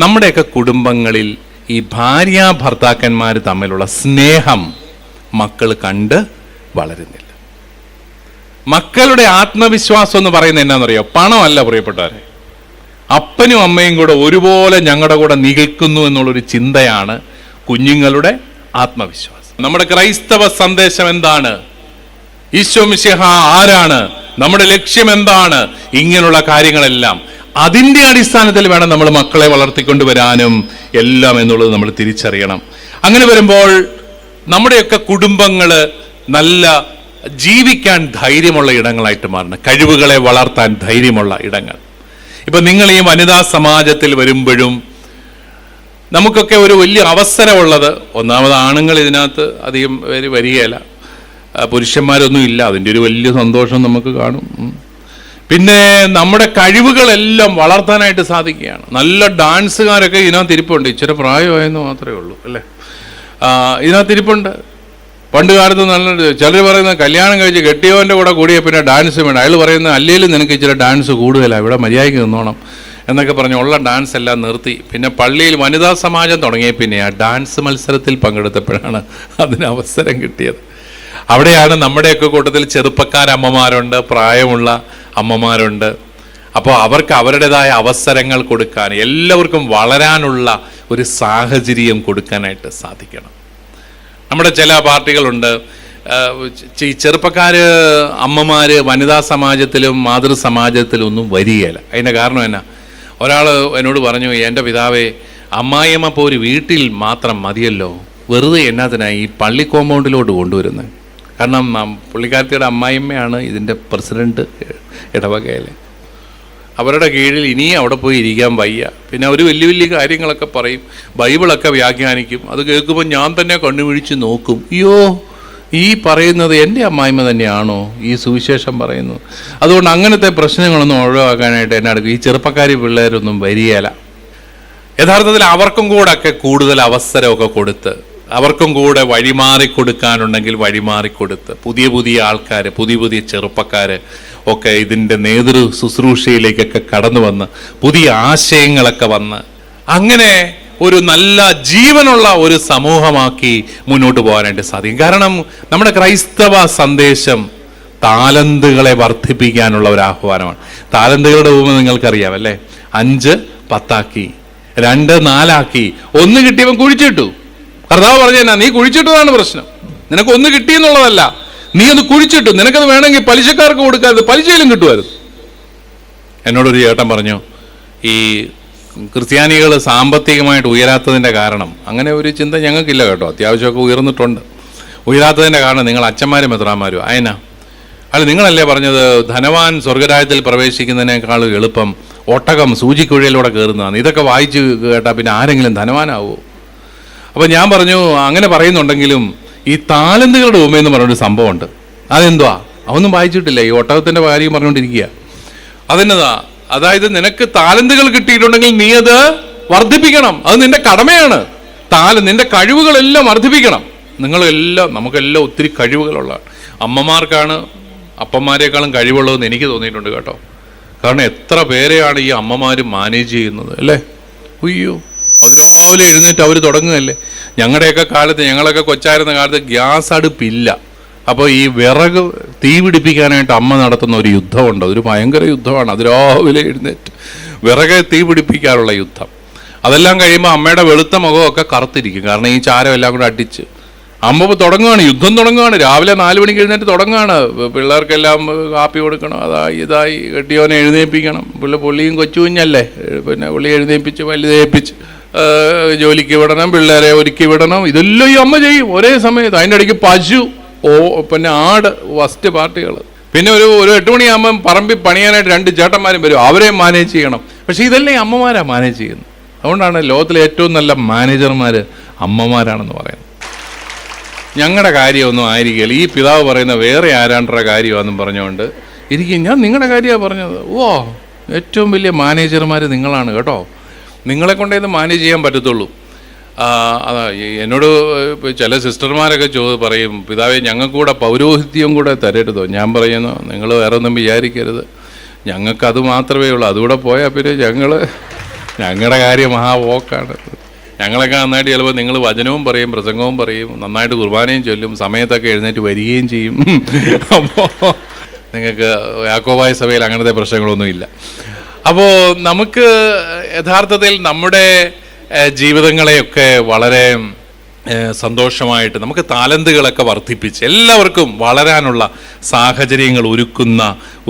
നമ്മുടെയൊക്കെ കുടുംബങ്ങളിൽ ഈ ഭാര്യ ഭർത്താക്കന്മാർ തമ്മിലുള്ള സ്നേഹം മക്കൾ കണ്ട് വളരുന്നില്ല. മക്കളുടെ ആത്മവിശ്വാസം എന്ന് പറയുന്നത് എന്നാണെന്നറിയോ പണമല്ല പ്രിയപ്പെട്ടവരെ. അപ്പനും അമ്മയും കൂടെ ഒരുപോലെ ഞങ്ങളുടെ കൂടെ നിൽക്കുന്നു എന്നുള്ളൊരു ചിന്തയാണ് കുഞ്ഞുങ്ങളുടെ ആത്മവിശ്വാസം. നമ്മുടെ ക്രൈസ്തവ സന്ദേശം എന്താണ്? ഈശോ മിശിഹ ആരാണ്? നമ്മുടെ ലക്ഷ്യം എന്താണ് ഇങ്ങനെയുള്ള കാര്യങ്ങളെല്ലാം. അതിന്റെ അടിസ്ഥാനത്തിൽ വേണം നമ്മൾ മക്കളെ വളർത്തിക്കൊണ്ട് വരാനും എല്ലാം എന്നുള്ളത് നമ്മൾ തിരിച്ചറിയണം. അങ്ങനെ വരുമ്പോൾ നമ്മുടെയൊക്കെ കുടുംബങ്ങൾ നല്ല ജീവിക്കാൻ ധൈര്യമുള്ള ഇടങ്ങളായിട്ട് മാറണം. കഴിവുകളെ വളർത്താൻ ധൈര്യമുള്ള ഇടങ്ങൾ. ഇപ്പൊ നിങ്ങൾ ഈ വനിതാ സമാജത്തിൽ വരുമ്പോഴും നമുക്കൊക്കെ ഒരു വലിയ അവസരമുള്ളത്. ഒന്നാമത് ആണുങ്ങൾ ഇതിനകത്ത് അധികം വരികയല്ല. പുരുഷന്മാരൊന്നും ഇല്ല. അതിന്റെ ഒരു വലിയ സന്തോഷം നമുക്ക് കാണും. പിന്നെ നമ്മുടെ കഴിവുകളെല്ലാം വളർത്താനായിട്ട് സാധിക്കുകയാണ്. നല്ല ഡാൻസുകാരൊക്കെ ഇതിനകത്ത് ഇരിപ്പുണ്ട്. ഇച്ചിരി പ്രായമായെന്ന് മാത്രമേ ഉള്ളൂ അല്ലേ? ഇതിനകത്ത് ഇരിപ്പുണ്ട്. പണ്ട് കാലത്ത് നല്ല ചിലർ പറയുന്ന കല്യാണം കഴിച്ച് കെട്ടിയവന്റെ കൂടെ കൂടിയ പിന്നെ ഡാൻസ് വേണം. അയാൾ പറയുന്ന അല്ലെങ്കിലും നിനക്ക് ഇച്ചിരി ഡാൻസ് കൂടുതലാണ് ഇവിടെ മര്യാദയ്ക്ക് നിന്നോണം എന്നൊക്കെ പറഞ്ഞ് ഉള്ള ഡാൻസ് എല്ലാം നിർത്തി. പിന്നെ പള്ളിയിൽ വനിതാ സമാജം തുടങ്ങിയ പിന്നെ ആ ഡാൻസ് മത്സരത്തിൽ പങ്കെടുത്തപ്പോഴാണ് അതിന് അവസരം കിട്ടിയത്. അവിടെയാണ് നമ്മുടെയൊക്കെ കൂട്ടത്തിൽ ചെറുപ്പക്കാർ അമ്മമാരുണ്ട് പ്രായമുള്ള അമ്മമാരുണ്ട്. അപ്പോൾ അവർക്ക് അവരുടേതായ അവസരങ്ങൾ കൊടുക്കാൻ എല്ലാവർക്കും വളരാനുള്ള ഒരു സാഹചര്യം കൊടുക്കാനായിട്ട് സാധിക്കണം. നമ്മുടെ ചില പാർട്ടികളുണ്ട്. ഈ ചെറുപ്പക്കാര് അമ്മമാര് വനിതാ സമാജത്തിലും മാതൃ സമാജത്തിലും ഒന്നും വരികയില്ല. അതിന്റെ കാരണം എന്നാ? ഒരാൾ എന്നോട് പറഞ്ഞു എന്റെ പിതാവേ അമ്മായിയമ്മ ഇപ്പോൾ ഒരു വീട്ടിൽ മാത്രം മതിയല്ലോ. വെറുതെ എന്നാത്തിനായി ഈ പള്ളി കോമ്പൗണ്ടിലോട്ട് കൊണ്ടുവരുന്നത് കാരണം പുള്ളിക്കാരത്തിയുടെ അമ്മായിയമ്മയാണ് ഇതിന്റെ പ്രസിഡന്റ് ഇടവകയിലെ അവരുടെ കീഴിൽ ഇനിയും അവിടെ പോയി ഇരിക്കാൻ വയ്യ. പിന്നെ അവർ വലിയ വലിയ കാര്യങ്ങളൊക്കെ പറയും. ബൈബിളൊക്കെ വ്യാഖ്യാനിക്കും. അത് കേൾക്കുമ്പോൾ ഞാൻ തന്നെ കണ്ണുപിടിച്ച് നോക്കും. അയ്യോ ഈ പറയുന്നത് എന്റെ അമ്മായിമ്മ തന്നെയാണോ? ഈ സുവിശേഷം പറയുന്നത് അതുകൊണ്ട് അങ്ങനത്തെ പ്രശ്നങ്ങളൊന്നും ഒഴിവാക്കാനായിട്ട് എന്നെ അടുക്കും ഈ ചെറുപ്പക്കാരി പിള്ളേരൊന്നും വരികയില്ല യഥാർത്ഥത്തിൽ അവർക്കും കൂടെ ഒക്കെ കൂടുതൽ അവസരമൊക്കെ കൊടുത്ത് അവർക്കും കൂടെ വഴിമാറി കൊടുക്കാനുണ്ടെങ്കിൽ വഴിമാറി കൊടുത്ത്. പുതിയ പുതിയ ആൾക്കാർ പുതിയ പുതിയ ചെറുപ്പക്കാർ ഒക്കെ ഇതിന്റെ നേതൃ ശുശ്രൂഷയിലേക്കൊക്കെ കടന്നു വന്ന് പുതിയ ആശയങ്ങളൊക്കെ വന്ന് അങ്ങനെ ഒരു നല്ല ജീവനുള്ള ഒരു സമൂഹമാക്കി മുന്നോട്ട് പോകാനായിട്ട് സാധിക്കും. കാരണം നമ്മുടെ ക്രൈസ്തവ സന്ദേശം താലന്തുകളെ വർദ്ധിപ്പിക്കാനുള്ള ഒരു ആഹ്വാനമാണ്. താലന്തുകളുടെ ഉപമ നിങ്ങൾക്കറിയാം അല്ലേ? അഞ്ച് പത്താക്കി രണ്ട് നാലാക്കി. ഒന്ന് കിട്ടിയവൻ കുഴിച്ചിട്ടു. കർത്താവ് പറഞ്ഞാ നീ കുഴിച്ചിട്ടതാണ് പ്രശ്നം. നിനക്ക് ഒന്ന് കിട്ടിയെന്നുള്ളതല്ല നീ ഒന്ന് കുഴിച്ചിട്ടു. നിനക്കത് വേണമെങ്കിൽ പലിശക്കാർക്ക് കൊടുക്കാതെ പലിശയിലും കിട്ടുമായിരുന്നു. എന്നോടൊരു ചേട്ടൻ പറഞ്ഞു ഈ ക്രിസ്ത്യാനികൾ സാമ്പത്തികമായിട്ട് ഉയരാത്തതിന്റെ കാരണം അങ്ങനെ ഒരു ചിന്ത ഞങ്ങൾക്കില്ല കേട്ടോ. അത്യാവശ്യമൊക്കെ ഉയർന്നിട്ടുണ്ട്. ഉയരാത്തതിന്റെ കാരണം നിങ്ങൾ അച്ഛന്മാരും എത്രാമാരും അയനാ അല്ല നിങ്ങളല്ലേ പറഞ്ഞത് ധനവാൻ സ്വർഗരാജ്യത്തിൽ പ്രവേശിക്കുന്നതിനേക്കാൾ എളുപ്പം ഒട്ടകം സൂചിക്കുഴയിലൂടെ കയറുന്നതാണ് ഇതൊക്കെ വായിച്ച് കേട്ടാൽ പിന്നെ ആരെങ്കിലും ധനവാനാവോ? അപ്പോൾ ഞാൻ പറഞ്ഞു അങ്ങനെ പറയുന്നുണ്ടെങ്കിലും ഈ താലന്തുകളുടെ ഉപമയെന്ന് പറഞ്ഞൊരു സംഭവമുണ്ട്. അതെന്തുവാ? അതൊന്നും വായിച്ചിട്ടില്ല. ഈ ഒട്ടകത്തിന്റെ കാര്യം പറഞ്ഞുകൊണ്ടിരിക്കുക. അതെന്നതാ? അതായത് നിനക്ക് താലന്തുകൾ കിട്ടിയിട്ടുണ്ടെങ്കിൽ നീ അത് വർദ്ധിപ്പിക്കണം. അത് നിന്റെ കടമയാണ്. താല നിന്റെ കഴിവുകളെല്ലാം വർദ്ധിപ്പിക്കണം. നിങ്ങളെല്ലാം നമുക്കെല്ലാം ഒത്തിരി കഴിവുകളുള്ള അമ്മമാർക്കാണ് അപ്പന്മാരെക്കാളും കഴിവുള്ളതെന്ന് എനിക്ക് തോന്നിയിട്ടുണ്ട് കേട്ടോ. കാരണം എത്ര പേരെയാണ് ഈ അമ്മമാർ മാനേജ് ചെയ്യുന്നത് അല്ലേ? ഉയ്യോ അതിരാവിലെ എഴുന്നേറ്റ് അവർ തുടങ്ങുകയല്ലേ? ഞങ്ങളുടെയൊക്കെ കാലത്ത് ഞങ്ങളൊക്കെ കൊച്ചായിരുന്ന കാലത്ത് ഗ്യാസ് അടുപ്പില്ല അപ്പോൾ ഈ വിറക് തീ പിടിപ്പിക്കാനായിട്ട് അമ്മ നടത്തുന്ന ഒരു യുദ്ധമുണ്ട്. അതൊരു ഭയങ്കര യുദ്ധമാണ്. അത് രാവിലെ എഴുന്നേറ്റ് വിറകെ തീ പിടിപ്പിക്കാനുള്ള യുദ്ധം. അതെല്ലാം കഴിയുമ്പോൾ അമ്മയുടെ വെളുത്ത മുഖമൊക്കെ കറുത്തിരിക്കും. കാരണം ഈ ചാരം എല്ലാം കൂടെ അടിച്ച്. അമ്മ തുടങ്ങുകയാണ് യുദ്ധം തുടങ്ങുകയാണ് രാവിലെ നാല് മണിക്ക് എഴുന്നേറ്റ് തുടങ്ങുകയാണ് പിള്ളേർക്കെല്ലാം കാപ്പി കൊടുക്കണം. അതായി ഇതായി. കെട്ടിയോനെ എഴുന്നേൽപ്പിക്കണം പുള്ളി പുള്ളിയും കൊച്ചു കുഞ്ഞല്ലേ? പിന്നെ പുള്ളി എഴുന്നേൽപ്പിച്ച് വലുതേൽപ്പിച്ച് ജോലിക്ക് വിടണം പിള്ളേരെ ഒരുക്കി വിടണം ഇതെല്ലാം ഈ അമ്മ ചെയ്യും. ഒരേ സമയത്ത് അതിന്റെ ഇടയ്ക്ക് പശു ഓ പിന്നെ ആട് ഫസ്റ്റ് പാർട്ടികൾ. പിന്നെ ഒരു ഒരു എട്ട് മണിയാകുമ്പം പറമ്പിൽ പണിയാനായിട്ട് രണ്ട് ചേട്ടന്മാരും വരും. അവരെ മാനേജ് ചെയ്യണം. പക്ഷേ ഇതെല്ലാം അമ്മമാരാണ് മാനേജ് ചെയ്യുന്നത്. അതുകൊണ്ടാണ് ലോകത്തിലെ ഏറ്റവും നല്ല മാനേജർമാർ അമ്മമാരാണെന്ന് പറയുന്നത്. ഞങ്ങളുടെ കാര്യമൊന്നും ആയിരിക്കില്ല. ഈ പിതാവ് പറയുന്ന വേറെ ആരാണ്ടറ കാര്യമാണെന്നും പറഞ്ഞുകൊണ്ട് ഇരിക്കും. ഞാൻ നിങ്ങളുടെ കാര്യമാണ് പറഞ്ഞത്. ഓ ഏറ്റവും വലിയ മാനേജർമാർ നിങ്ങളാണ് കേട്ടോ. നിങ്ങളെ കൊണ്ടേ ഇത് മാനേജ് ചെയ്യാൻ പറ്റത്തുള്ളൂ. അതാ എന്നോട് ചില സിസ്റ്റർമാരൊക്കെ ചോ പറയും പിതാവെ ഞങ്ങൾക്ക് കൂടെ പൗരോഹിത്യം കൂടെ തരരുതോ? ഞാൻ പറയുന്നു നിങ്ങൾ വേറെ ഒന്നും വിചാരിക്കരുത്. ഞങ്ങൾക്ക് അത് മാത്രമേ ഉള്ളൂ. അതുകൂടെ പോയാൽ പിന്നെ ഞങ്ങൾ ഞങ്ങളുടെ കാര്യം മഹാവോക്കാണ് ഞങ്ങളൊക്കെ നന്നായിട്ട് ചിലപ്പോൾ നിങ്ങൾ വചനവും പറയും പ്രസംഗവും പറയും നന്നായിട്ട് കുർബാനയും ചൊല്ലും സമയത്തൊക്കെ എഴുന്നേറ്റ് വരികയും ചെയ്യും. അപ്പോൾ നിങ്ങൾക്ക് യാക്കോബായ സഭയിൽ അങ്ങനത്തെ പ്രശ്നങ്ങളൊന്നുമില്ല. അപ്പോൾ നമുക്ക് യഥാർത്ഥത്തിൽ നമ്മുടെ ജീവിതങ്ങളെയൊക്കെ വളരെ സന്തോഷമായിട്ട് നമുക്ക് താലന്തുകളൊക്കെ വർദ്ധിപ്പിച്ച് എല്ലാവർക്കും വളരാനുള്ള സാഹചര്യങ്ങൾ ഒരുക്കുന്ന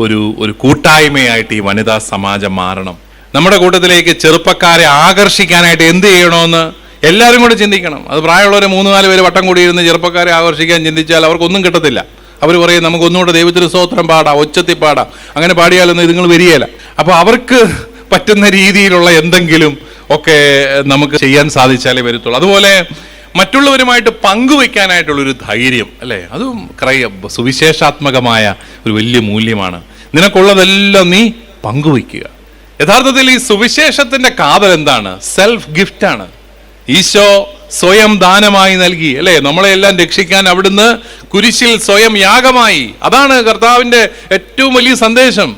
ഒരു ഒരു കൂട്ടായ്മയായിട്ട് ഈ വനിതാ സമാജം മാറണം. നമ്മുടെ കൂട്ടത്തിലേക്ക് ചെറുപ്പക്കാരെ ആകർഷിക്കാനായിട്ട് എന്ത് ചെയ്യണമെന്ന് എല്ലാവരും കൂടെ ചിന്തിക്കണം. അത് പ്രായമുള്ളവരെ മൂന്ന് നാല് പേര് വട്ടം കൂടിയിരുന്ന് ചെറുപ്പക്കാരെ ആകർഷിക്കാൻ ചിന്തിച്ചാൽ അവർക്കൊന്നും കിട്ടത്തില്ല. അവർ പറയും നമുക്ക് ഒന്നുകൂടെ ദൈവത്തിന് സ്തോത്രം പാടാം ഒച്ചത്തിൽ പാടാം. അങ്ങനെ പാടിയാലൊന്നും ഇതുങ്ങൾ വരികയില്ല. അപ്പോൾ അവർക്ക് പറ്റുന്ന രീതിയിലുള്ള എന്തെങ്കിലും ഒക്കെ നമുക്ക് ചെയ്യാൻ സാധിച്ചാലേ വരത്തുള്ളൂ. അതുപോലെ മറ്റുള്ളവരുമായിട്ട് പങ്കുവെക്കാനായിട്ടുള്ളൊരു ധൈര്യം അല്ലേ? അതും ക്രൈ സുവിശേഷാത്മകമായ ഒരു വലിയ മൂല്യമാണ്. നിനക്കുള്ളതെല്ലാം നീ പങ്കുവയ്ക്കുക യഥാർത്ഥത്തിൽ ഈ സുവിശേഷത്തിന്റെ കാതൽ എന്താണ്? സെൽഫ് ഗിഫ്റ്റാണ് ഈശോ സ്വയം ദാനമായി നൽകി അല്ലേ? നമ്മളെ എല്ലാം രക്ഷിക്കാൻ അവിടുന്ന് കുരിശിൽ സ്വയം യാഗമായി. അതാണ് കർത്താവിന്റെ ഏറ്റവും വലിയ സന്ദേശം.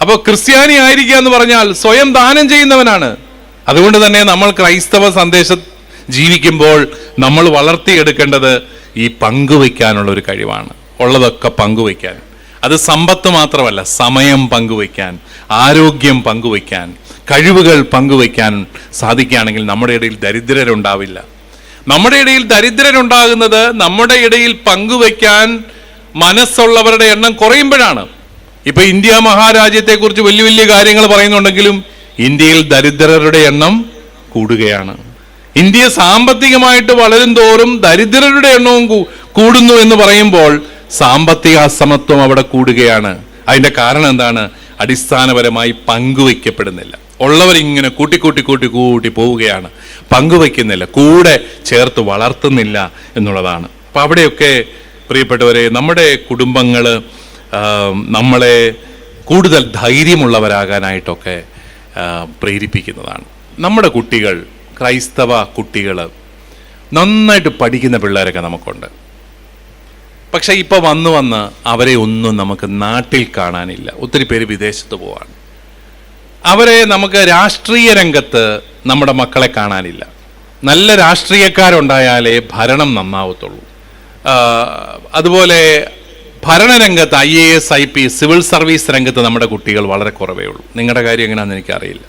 അപ്പോൾ ക്രിസ്ത്യാനി ആയിരിക്കുക എന്ന് പറഞ്ഞാൽ സ്വയം ദാനം ചെയ്യുന്നവനാണ്. അതുകൊണ്ട് തന്നെ നമ്മൾ ക്രൈസ്തവ സന്ദേശം ജീവിക്കുമ്പോൾ നമ്മൾ വളർത്തിയെടുക്കേണ്ടത് ഈ പങ്കുവയ്ക്കാനുള്ള ഒരു കഴിവാണ്. ഉള്ളതൊക്കെ പങ്കുവയ്ക്കാൻ. അത് സമ്പത്ത് മാത്രമല്ല സമയം പങ്കുവയ്ക്കാൻ ആരോഗ്യം പങ്കുവയ്ക്കാൻ. കഴിവുകൾ പങ്കുവയ്ക്കാൻ സാധിക്കുകയാണെങ്കിൽ നമ്മുടെ ഇടയിൽ ദരിദ്രരുണ്ടാവില്ല. നമ്മുടെ ഇടയിൽ ദരിദ്രരുണ്ടാകുന്നത് നമ്മുടെ ഇടയിൽ പങ്കുവയ്ക്കാൻ മനസ്സുള്ളവരുടെ എണ്ണം കുറയുമ്പോഴാണ്. ഇപ്പൊ ഇന്ത്യ മഹാരാജ്യത്തെക്കുറിച്ച് വലിയ വലിയ കാര്യങ്ങൾ പറയുന്നുണ്ടെങ്കിലും ഇന്ത്യയിൽ ദരിദ്രരുടെ എണ്ണം കൂടുകയാണ്. ഇന്ത്യ സാമ്പത്തികമായിട്ട് വളരും തോറും ദരിദ്രരുടെ എണ്ണവും കൂടുന്നു എന്ന് പറയുമ്പോൾ സാമ്പത്തിക അസമത്വം അവിടെ കൂടുകയാണ്. അതിന്റെ കാരണം എന്താണ്? അടിസ്ഥാനപരമായി പങ്കുവയ്ക്കപ്പെടുന്നില്ല. ഉള്ളവർ ഇങ്ങനെ കൂട്ടി കൂട്ടി കൂട്ടി കൂട്ടി പോവുകയാണ്. പങ്കുവയ്ക്കുന്നില്ല. കൂടെ ചേർത്ത് വളർത്തുന്നില്ല എന്നുള്ളതാണ്. അപ്പം അവിടെയൊക്കെ പ്രിയപ്പെട്ടവരെ നമ്മുടെ കുടുംബങ്ങൾ നമ്മളെ കൂടുതൽ ധൈര്യമുള്ളവരാകാനായിട്ടൊക്കെ പ്രേരിപ്പിക്കുന്നതാണ്. നമ്മുടെ കുട്ടികൾ ക്രൈസ്തവ കുട്ടികൾ നന്നായിട്ട് പഠിക്കുന്ന പിള്ളേരൊക്കെ നമുക്കുണ്ട്. പക്ഷേ ഇപ്പോൾ വന്നു വന്ന് അവരെ ഒന്നും നമുക്ക് നാട്ടിൽ കാണാനില്ല. ഒത്തിരി പേര് വിദേശത്ത് പോവാണ്. അവരെ നമുക്ക് രാഷ്ട്രീയ രംഗത്ത് നമ്മുടെ മക്കളെ കാണാനില്ല. നല്ല രാഷ്ട്രീയക്കാരുണ്ടായാലേ ഭരണം നന്നാവത്തുള്ളൂ. അതുപോലെ ഭരണരംഗത്ത് I A S I P civil service രംഗത്ത് നമ്മുടെ കുട്ടികൾ വളരെ കുറവേ ഉള്ളൂ. നിങ്ങളുടെ കാര്യം എങ്ങനെയാണെന്ന് എനിക്കറിയില്ല.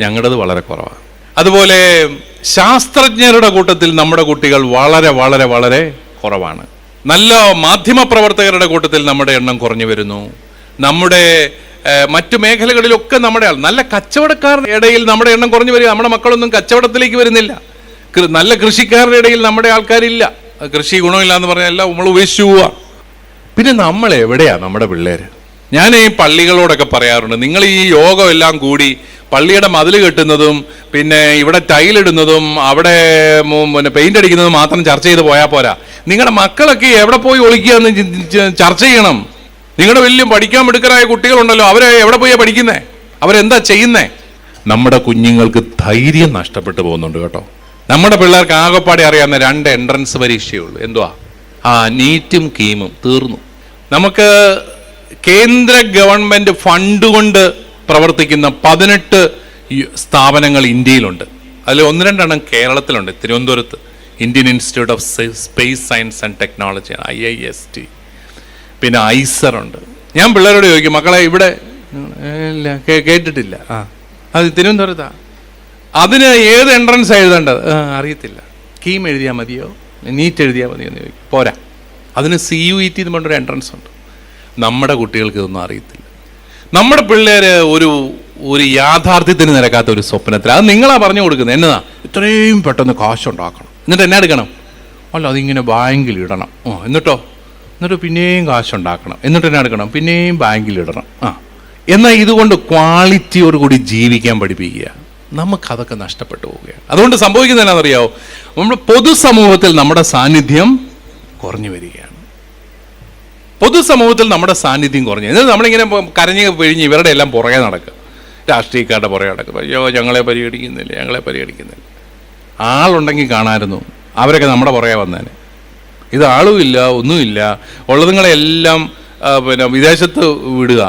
ഞങ്ങളുടേത് വളരെ കുറവാണ് അതുപോലെ ശാസ്ത്രജ്ഞരുടെ കൂട്ടത്തിൽ നമ്മുടെ കുട്ടികൾ വളരെ വളരെ വളരെ കുറവാണ്. നല്ല മാധ്യമ പ്രവർത്തകരുടെ കൂട്ടത്തിൽ നമ്മുടെ എണ്ണം കുറഞ്ഞു വരുന്നു. നമ്മുടെ മറ്റു മേഖലകളിലൊക്കെ നമ്മുടെ ആൾ നല്ല കച്ചവടക്കാരുടെ ഇടയിൽ നമ്മുടെ എണ്ണം കുറഞ്ഞു വരിക. നമ്മുടെ മക്കളൊന്നും കച്ചവടത്തിലേക്ക് വരുന്നില്ല. നല്ല കൃഷിക്കാരുടെ ഇടയിൽ നമ്മുടെ ആൾക്കാരില്ല. കൃഷി ഗുണമില്ല എന്ന് പറഞ്ഞാൽ എല്ലാം നമ്മൾ ഉപേക്ഷിച്ചു പോവാ. പിന്നെ നമ്മൾ എവിടെയാ നമ്മുടെ പിള്ളേര്? ഞാൻ ഈ പള്ളികളോടൊക്കെ പറയാറുണ്ട്. നിങ്ങൾ ഈ യോഗം എല്ലാം കൂടി പള്ളിയുടെ മതിൽ കെട്ടുന്നതും പിന്നെ ഇവിടെ ടൈലിടുന്നതും അവിടെ പിന്നെ പെയിന്റ് അടിക്കുന്നതും മാത്രം ചർച്ച ചെയ്ത് പോയാൽ പോരാ. നിങ്ങളുടെ മക്കളൊക്കെ എവിടെ പോയി ഒളിക്കുക എന്ന് ചർച്ച ചെയ്യണം. നിങ്ങളുടെ വലിയ പഠിക്കാൻ മിടുക്കരായ കുട്ടികളുണ്ടല്ലോ അവരെ എവിടെ പോയാ പഠിക്കുന്നേ? അവരെന്താ ചെയ്യുന്നേ? നമ്മുടെ കുഞ്ഞുങ്ങൾക്ക് ധൈര്യം നഷ്ടപ്പെട്ടു പോകുന്നുണ്ട് കേട്ടോ. നമ്മുടെ പിള്ളേർക്ക് ആകെപ്പാടെ അറിയാവുന്ന രണ്ട് എൻട്രൻസ് പരീക്ഷയുള്ളൂ. എന്തുവാ? ആ നീറ്റും കീമും തീർന്നു. നമുക്ക് കേന്ദ്ര ഗവൺമെന്റ് ഫണ്ട് കൊണ്ട് പ്രവർത്തിക്കുന്ന പതിനെട്ട് സ്ഥാപനങ്ങൾ ഇന്ത്യയിലുണ്ട്. അതിൽ ഒന്ന് രണ്ടെണ്ണം കേരളത്തിലുണ്ട്. തിരുവനന്തപുരത്ത് Indian Institute of Space Science and Technology I I S T. പിന്നെ ഐസറുണ്ട് ഞാൻ പിള്ളേരോട് ചോദിക്കും മക്കളെ ഇവിടെ ഇല്ല കേട്ടിട്ടില്ല. ആ. അത് തിരുവനന്തപുരത്താ. അതിന് ഏത് എൻട്രൻസ് എഴുതേണ്ടത്? അറിയത്തില്ല. കീം എഴുതിയാൽ മതിയോ? നീറ്റ് എഴുതിയാൽ മതിയോ എന്ന് ചോദിക്കും. പോരാ. അതിന് സി യു ഇ ടി എന്ന് പറഞ്ഞൊരു എൻട്രൻസ് ഉണ്ട്. നമ്മുടെ കുട്ടികൾക്ക് ഇതൊന്നും അറിയത്തില്ല. നമ്മുടെ പിള്ളേര് ഒരു ഒരു യാഥാർത്ഥ്യത്തിന് നിരക്കാത്ത ഒരു സ്വപ്നത്തിൽ അത് നിങ്ങളാ പറഞ്ഞു കൊടുക്കുന്നത്. എന്നതാ? ഇത്രയും പെട്ടെന്ന് കാശുണ്ടാക്കണം എന്നിട്ട് എന്നാ എടുക്കണം? അല്ല അതിങ്ങനെ ബാങ്കിൽ ഇടണം. എന്നിട്ടോ? എന്നിട്ട് പിന്നെയും കാശുണ്ടാക്കണം. എന്നിട്ട് തന്നെ എടുക്കണം? പിന്നെയും ബാങ്കിൽ ഇടണം. ആ. എന്നാൽ ഇതുകൊണ്ട് ക്വാളിറ്റിയോട് കൂടി ജീവിക്കാൻ പഠിപ്പിക്കുക. നമുക്കതൊക്കെ നഷ്ടപ്പെട്ടു പോവുകയാണ്. അതുകൊണ്ട് സംഭവിക്കുന്നത് എന്നാണെന്നറിയാവോ? നമ്മൾ പൊതുസമൂഹത്തിൽ നമ്മുടെ സാന്നിധ്യം കുറഞ്ഞു വരികയാണ്. പൊതുസമൂഹത്തിൽ നമ്മുടെ സാന്നിധ്യം കുറഞ്ഞു. എന്നിട്ട് നമ്മളിങ്ങനെ കരഞ്ഞ് പിഴിഞ്ഞ് ഇവരുടെ എല്ലാം പുറകെ നടക്കുക. രാഷ്ട്രീയക്കാരുടെ പുറകെ നടക്കുക. അയ്യോ ഞങ്ങളെ പരിഗണിക്കുന്നില്ല? ഞങ്ങളെ പരിഗണിക്കുന്നില്ല? ആളുണ്ടെങ്കിൽ കാണാമായിരുന്നു. അവരൊക്കെ നമ്മുടെ പുറകെ വന്നേനെ. ഇത് ആളുമില്ല ഒന്നുമില്ല. ഉള്ളതുങ്ങളെല്ലാം പിന്നെ വിദേശത്ത് വിടുക.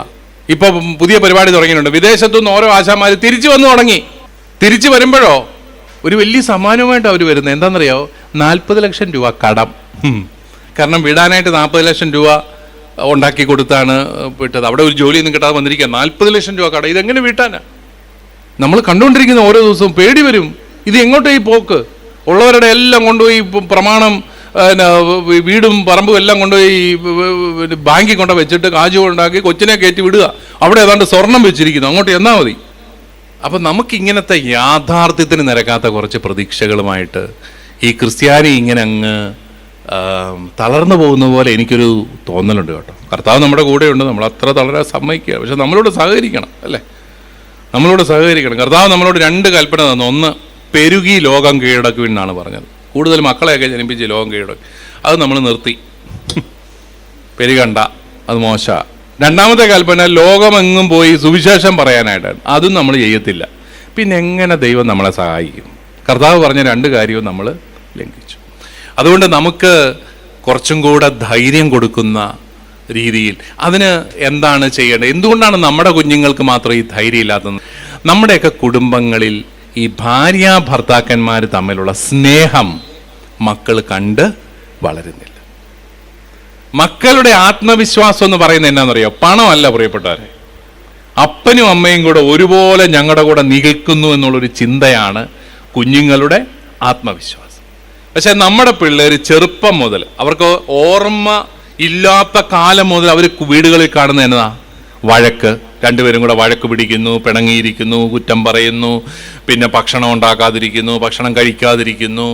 ഇപ്പൊ പുതിയ പരിപാടി തുടങ്ങിയിട്ടുണ്ട്. വിദേശത്തു നിന്ന് ഓരോ ആശാമാർ തിരിച്ചു വന്നു തുടങ്ങി. തിരിച്ചു വരുമ്പോഴോ? ഒരു വലിയ സമ്മാനവുമായിട്ട് അവർ വരുന്നത്. എന്താണെന്നറിയോ നാൽപ്പത് ലക്ഷം രൂപ കടം. കാരണം വിടാനായിട്ട് നാൽപ്പത് ലക്ഷം രൂപ ഉണ്ടാക്കി കൊടുത്താണ് വിട്ടത്. അവിടെ ഒരു ജോലിയൊന്നും കിട്ടാതെ വന്നിരിക്കുക. നാൽപ്പത് ലക്ഷം രൂപ കടം. ഇതെങ്ങനെ വീട്ടാനാ? നമ്മൾ കണ്ടുകൊണ്ടിരിക്കുന്ന ഓരോ ദിവസവും പേടി വരും. ഇത് എങ്ങോട്ടേ ഈ പോക്ക്? ഉള്ളവരുടെ എല്ലാം കൊണ്ടുപോയി പ്രമാണം വീടും പറമ്പും എല്ലാം കൊണ്ടുപോയി ബാങ്കിൽ കൊണ്ട് വെച്ചിട്ട് കാജു ഉണ്ടാക്കി കൊച്ചിനെ കയറ്റി വിടുക. അവിടെ ഏതാണ്ട് സ്വർണം വെച്ചിരിക്കുന്നു. അങ്ങോട്ട് എന്നാ മതി. അപ്പം നമുക്കിങ്ങനത്തെ യാഥാർത്ഥ്യത്തിന് നിരക്കാത്ത കുറച്ച് പ്രതീക്ഷകളുമായിട്ട് ഈ ക്രിസ്ത്യാനി ഇങ്ങനെ അങ്ങ് തളർന്നു പോകുന്ന പോലെ എനിക്കൊരു തോന്നലുണ്ട് കേട്ടോ. കർത്താവ് നമ്മുടെ കൂടെയുണ്ട്. നമ്മൾ അത്ര തളരാൻ സമ്മതിക്കുക. പക്ഷെ നമ്മളോട് സഹകരിക്കണം അല്ലേ? നമ്മളോട് സഹകരിക്കണം. കർത്താവ് നമ്മളോട് രണ്ട് കൽപ്പന തന്നു. ഒന്ന് പെരുകി ലോകം കീഴടക്കുമെന്നാണ് പറഞ്ഞത്. കൂടുതൽ മക്കളെയൊക്കെ ജനിപ്പിച്ച് ലോകം കീഴടക്കി. അത് നമ്മൾ നിർത്തി. പെരുകണ്ട. അത് മോശ രണ്ടാമത്തെ കൽപ്പന ലോകമെങ്ങും പോയി സുവിശേഷം പറയാനായിട്ടാണ്. അതും നമ്മൾ ചെയ്യത്തില്ല. പിന്നെ എങ്ങനെ ദൈവം നമ്മളെ സഹായിക്കും? കർത്താവ് പറഞ്ഞ രണ്ട് കാര്യവും നമ്മൾ ലംഘിച്ചു. അതുകൊണ്ട് നമുക്ക് കുറച്ചും കൂടെ ധൈര്യം കൊടുക്കുന്ന രീതിയിൽ അതിന് എന്താണ് ചെയ്യേണ്ടത്? എന്തുകൊണ്ടാണ് നമ്മുടെ കുഞ്ഞുങ്ങൾക്ക് മാത്രം ഈ ധൈര്യം ഇല്ലാത്തത്? നമ്മുടെയൊക്കെ കുടുംബങ്ങളിൽ ഈ ഭാര്യ ഭർത്താക്കന്മാർ തമ്മിലുള്ള സ്നേഹം മക്കൾ കണ്ട് വളരുന്നില്ല. മക്കളുടെ ആത്മവിശ്വാസം എന്ന് പറയുന്നത് എന്നാണെന്നറിയോ പണമല്ല പ്രിയപ്പെട്ടവരെ. അപ്പനും അമ്മയും കൂടെ ഒരുപോലെ ഞങ്ങളുടെ കൂടെ നിൽക്കുന്നു എന്നുള്ളൊരു ചിന്തയാണ് കുഞ്ഞുങ്ങളുടെ ആത്മവിശ്വാസം. പക്ഷെ നമ്മുടെ പിള്ളേർ ചെറുപ്പം മുതൽ അവർക്ക് ഓർമ്മ ഇല്ലാത്ത കാലം മുതൽ അവർ വീടുകളിൽ കാണുന്ന എന്നതാ വഴക്ക്. രണ്ടുപേരും കൂടെ വഴക്ക് പിടിക്കുന്നു പിണങ്ങിയിരിക്കുന്നു കുറ്റം പറയുന്നു പിന്നെ ഭക്ഷണം ഉണ്ടാക്കാതിരിക്കുന്നു ഭക്ഷണം കഴിക്കാതിരിക്കുന്നു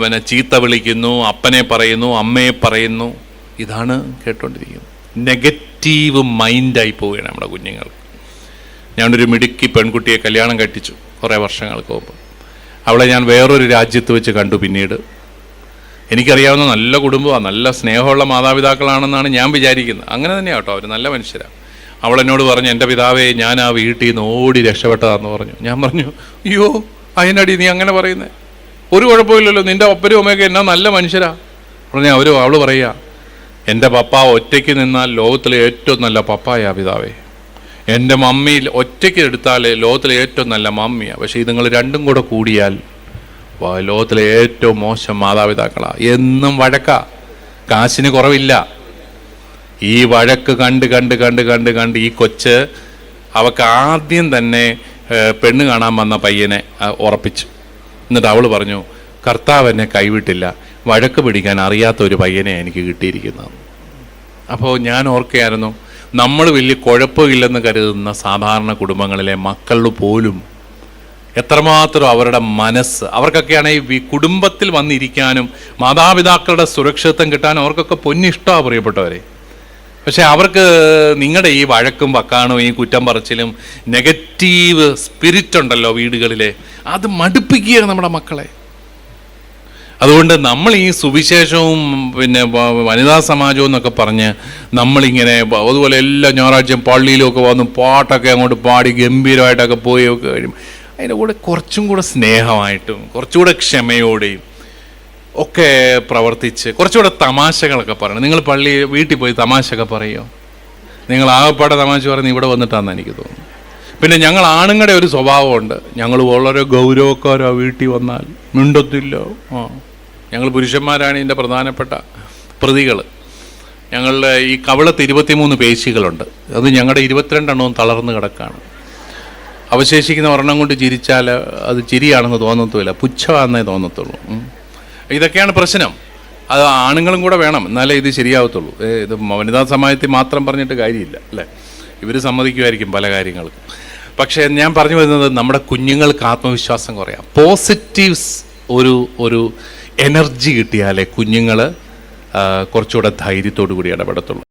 പിന്നെ ചീത്ത വിളിക്കുന്നു അപ്പനെ പറയുന്നു അമ്മയെ പറയുന്നു. ഇതാണ് കേട്ടോണ്ടിരിക്കുന്നത്. നെഗറ്റീവ് മൈൻഡായി പോവുകയാണ് നമ്മുടെ കുഞ്ഞുങ്ങൾ. ഞാനൊരു മിടുക്കി പെൺകുട്ടിയെ കല്യാണം കെട്ടിച്ചു കുറേ വർഷങ്ങൾക്ക് മുമ്പ്. അവളെ ഞാൻ വേറൊരു രാജ്യത്ത് വെച്ച് കണ്ടു പിന്നീട്. എനിക്കറിയാവുന്ന നല്ല കുടുംബമാണ് നല്ല സ്നേഹമുള്ള മാതാപിതാക്കളാണെന്നാണ് ഞാൻ വിചാരിക്കുന്നത്. അങ്ങനെ തന്നെയാട്ടോ അവർ നല്ല മനുഷ്യരാണ് അവൾ എന്നോട് പറഞ്ഞു എന്റെ പിതാവേ ഞാൻ ആ വീട്ടിൽ നിന്ന് ഓടി രക്ഷപ്പെട്ടതാന്ന് പറഞ്ഞു. ഞാൻ പറഞ്ഞു അയ്യോ അതിനടി നീ അങ്ങനെ പറയുന്നേ? ഒരു കുഴപ്പമില്ലല്ലോ നിന്റെ ഒപ്പരും അമ്മയൊക്കെ എന്നാ നല്ല മനുഷ്യരാ. പറഞ്ഞു അവർ അവൾ പറയുക എന്റെ പപ്പ ഒറ്റയ്ക്ക് നിന്നാൽ ലോകത്തിലെ ഏറ്റവും നല്ല പപ്പായ പിതാവേ. എന്റെ മമ്മി ഒറ്റയ്ക്ക് എടുത്താൽ ലോകത്തിലെ ഏറ്റവും നല്ല മമ്മിയാണ് പക്ഷേ ഇത് നിങ്ങൾ രണ്ടും കൂടെ കൂടിയാൽ ലോകത്തിലെ ഏറ്റവും മോശം മാതാപിതാക്കളാണ് എന്നും വഴക്ക. കാശിന് കുറവില്ല. ഈ വഴക്ക് കണ്ട് കണ്ട് കണ്ട് കണ്ട് കണ്ട് ഈ കൊച്ച് അവക്ക് ആദ്യം തന്നെ പെണ്ണ് കാണാൻ വന്ന പയ്യനെ ഉറപ്പിച്ചു. എന്നിട്ട് അവൾ പറഞ്ഞു കർത്താവ് എന്നെ കൈവിട്ടില്ല. വഴക്ക് പിടിക്കാൻ അറിയാത്ത ഒരു പയ്യനെ എനിക്ക് കിട്ടിയിരിക്കുന്നത് അപ്പോൾ ഞാൻ ഓർക്കുകയായിരുന്നു നമ്മൾ വലിയ കുഴപ്പമില്ലെന്ന് കരുതുന്ന സാധാരണ കുടുംബങ്ങളിലെ മക്കൾ പോലും എത്രമാത്രം അവരുടെ മനസ്സ് അവർക്കൊക്കെയാണ് ഈ കുടുംബത്തിൽ വന്നിരിക്കാനും മാതാപിതാക്കളുടെ സുരക്ഷിതത്വം കിട്ടാനും അവർക്കൊക്കെ പൊന്നിഷ്ടമാണ് പ്രിയപ്പെട്ടവരെ. പക്ഷെ അവർക്ക് നിങ്ങളുടെ ഈ വഴക്കും വക്കാണും ഈ കുറ്റം പറച്ചിലും നെഗറ്റീവ് സ്പിരിറ്റ് ഉണ്ടല്ലോ വീടുകളിലെ. അത് മടുപ്പിക്കുകയാണ് നമ്മുടെ മക്കളെ. അതുകൊണ്ട് നമ്മൾ ഈ സുവിശേഷവും പിന്നെ വനിതാ സമാജവും എന്നൊക്കെ പറഞ്ഞ് നമ്മളിങ്ങനെ അതുപോലെ എല്ലാ ഞായറാഴ്ചയും പള്ളിയിലൊക്കെ വന്ന് പാട്ടൊക്കെ അങ്ങോട്ട് പാടി ഗംഭീരമായിട്ടൊക്കെ പോയി ഒക്കെ കഴിയും അതിന്റെ കൂടെ കുറച്ചും കൂടെ സ്നേഹമായിട്ടും കുറച്ചുകൂടെ ക്ഷമയോടെയും ഒക്കെ പ്രവർത്തിച്ച് കുറച്ചുകൂടെ തമാശകളൊക്കെ പറയണം. നിങ്ങൾ പള്ളി വീട്ടിൽ പോയി തമാശയൊക്കെ പറയുമോ നിങ്ങൾ ആകപ്പാടെ തമാശ പറഞ്ഞ് ഇവിടെ വന്നിട്ടാന്ന് എനിക്ക് തോന്നുന്നു പിന്നെ ഞങ്ങൾ ആണുങ്ങളുടെ ഒരു സ്വഭാവമുണ്ട്. ഞങ്ങൾ വളരെ ഗൗരവക്കാരോ വീട്ടിൽ വന്നാൽ. മിണ്ടത്തില്ല. ആ. ഞങ്ങൾ പുരുഷന്മാരാണ് ഇതിന്റെ പ്രധാനപ്പെട്ട പ്രതികൾ ഞങ്ങളുടെ ഈ കവളത്ത് ഇരുപത്തിമൂന്ന് പേശികളുണ്ട്. അത് ഞങ്ങളുടെ ഇരുപത്തിരണ്ടെണ്ണവും തളർന്ന് കിടക്കാണ്. അവശേഷിക്കുന്ന ഒരെണ്ണം കൊണ്ട് ചിരിച്ചാൽ അത് ചിരിയാണെന്ന് തോന്നത്തുമില്ല. പുച്ഛമാണെന്നേ തോന്നത്തുള്ളൂ. ഇതൊക്കെയാണ് പ്രശ്നം. അത് ആണുങ്ങളും കൂടെ വേണം. എന്നാലേ ഇത് ശരിയാവത്തുള്ളൂ. ഇത് വനിതാ സമാജത്തിൽ മാത്രം പറഞ്ഞിട്ട് കാര്യമില്ല അല്ലേ? ഇവർ സമ്മതിക്കുമായിരിക്കും പല കാര്യങ്ങൾക്കും. പക്ഷേ ഞാൻ പറഞ്ഞു വരുന്നത് നമ്മുടെ കുഞ്ഞുങ്ങൾക്ക് ആത്മവിശ്വാസം കുറയാം. പോസിറ്റീവ്സ് ഒരു ഒരു എനർജി കിട്ടിയാലേ കുഞ്ഞുങ്ങൾ കുറച്ചുകൂടെ ധൈര്യത്തോടു കൂടി ഇടപെടത്തുള്ളൂ.